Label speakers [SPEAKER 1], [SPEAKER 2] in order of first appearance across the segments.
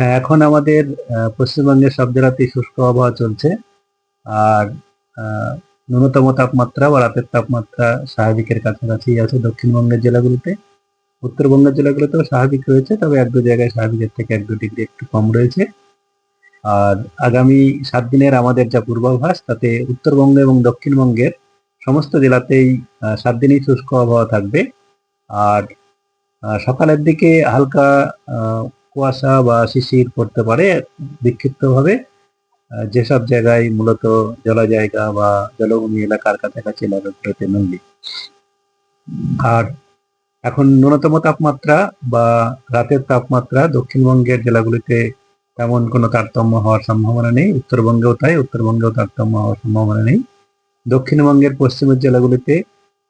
[SPEAKER 1] হ্যাঁ এখন আমাদের পশ্চিমবঙ্গের সব জেলাতেই শুষ্ক আবহাওয়া চলছে। আর ন্যূনতম তাপমাত্রা বা রাতের তাপমাত্রা স্বাভাবিকের কাছাকাছি আছে দক্ষিণবঙ্গের জেলাগুলোতে। উত্তরবঙ্গের জেলাগুলোতেও স্বাভাবিক রয়েছে, তবে এক দু জায়গায় স্বাভাবিকের থেকে এক দু ডিগ্রি একটু কম রয়েছে। আর আগামী সাত দিনের আমাদের যা পূর্বাভাস, তাতে উত্তরবঙ্গ এবং দক্ষিণবঙ্গের সমস্ত জেলাতেই সাত দিনই শুষ্ক আবহাওয়া থাকবে। আর সকালের দিকে হালকা কুয়াশা বা শিশির পড়তে পারে বিক্ষিপ্তভাবে। যেসব জায়গায় মূলত জলা জায়গা বা জলভূমি এলাকার কাছাকাছি এলাকাগুলোতে মেনলি আর এখন ন্যূনতম তাপমাত্রা বা রাতের তাপমাত্রা দক্ষিণবঙ্গের জেলাগুলিতে তেমন কোনো তারতম্য হওয়ার সম্ভাবনা নেই। উত্তরবঙ্গেও তাই, উত্তরবঙ্গেও তারতম্য হওয়ার সম্ভাবনা নেই। দক্ষিণবঙ্গের পশ্চিমের জেলাগুলিতে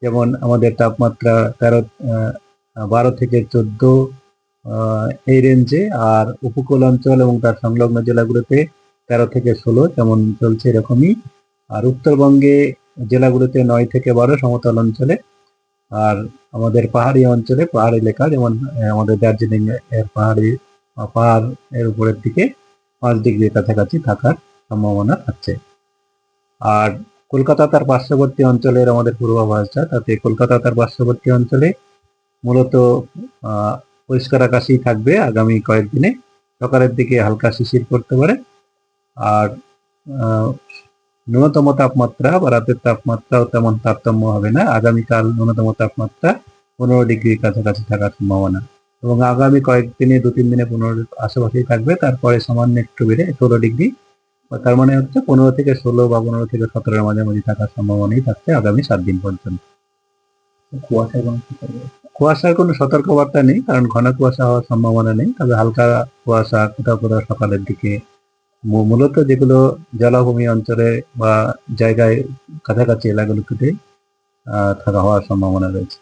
[SPEAKER 1] যেমন আমাদের তাপমাত্রা তেরো বারো থেকে চোদ্দ এই রেঞ্জে আর উপকূল অঞ্চল এবং তার সংলগ্ন জেলাগুলোতে তেরো থেকে ষোলো যেমন চলছে এরকমই। আর উত্তরবঙ্গে জেলাগুলোতে নয় থেকে বারো সমতল অঞ্চলে। আর আমাদের পাহাড়ি অঞ্চলে পাহাড় এলাকা, যেমন আমাদের দার্জিলিং এর পাহাড়ি পাহাড় এর উপরের দিকে পাঁচ ডিগ্রির কাছাকাছি থাকার সম্ভাবনা থাকছে আর কলকাতা তার পার্শ্ববর্তী অঞ্চলের আমাদের পূর্বাভাসটা, তাতে কলকাতা তার পার্শ্ববর্তী অঞ্চলে মূলত পরিষ্কার আকাশই থাকবে আগামী কয়েকদিনে। সকালের দিকে হালকা শিশির পড়তে পারে। আর ন্যূনতম তাপমাত্রা বা রাতের তাপমাত্রাও তেমন তারতম্য হবে না। আগামীকাল ন্যূনতম তাপমাত্রা পনেরো ডিগ্রির কাছাকাছি থাকার সম্ভাবনা। এবং আগামী কয়েকদিনে দু তিন দিনে পনেরো আশেপাশেই থাকবে। তারপরে সামান্য একটু বেড়ে ষোলো ডিগ্রি। তার মানে হচ্ছে পনেরো থেকে ষোলো বা পনেরো থেকে সতেরোর মাঝামাঝি থাকার সম্ভাবনাই থাকছে আগামী সাত দিন পর্যন্ত।
[SPEAKER 2] কুয়াশা এবং
[SPEAKER 1] কুয়াশার কোনো সতর্কবার্তা নেই, কারণ ঘন কুয়াশা হওয়ার সম্ভাবনা নেই। তবে হালকা কুয়াশা কোথাও কোথাও সকালের দিকে মূলত যেগুলো জলাভূমি অঞ্চলে বা জায়গায় কাছাকাছি এলাকাগুলোতে থাকা হওয়ার সম্ভাবনা রয়েছে।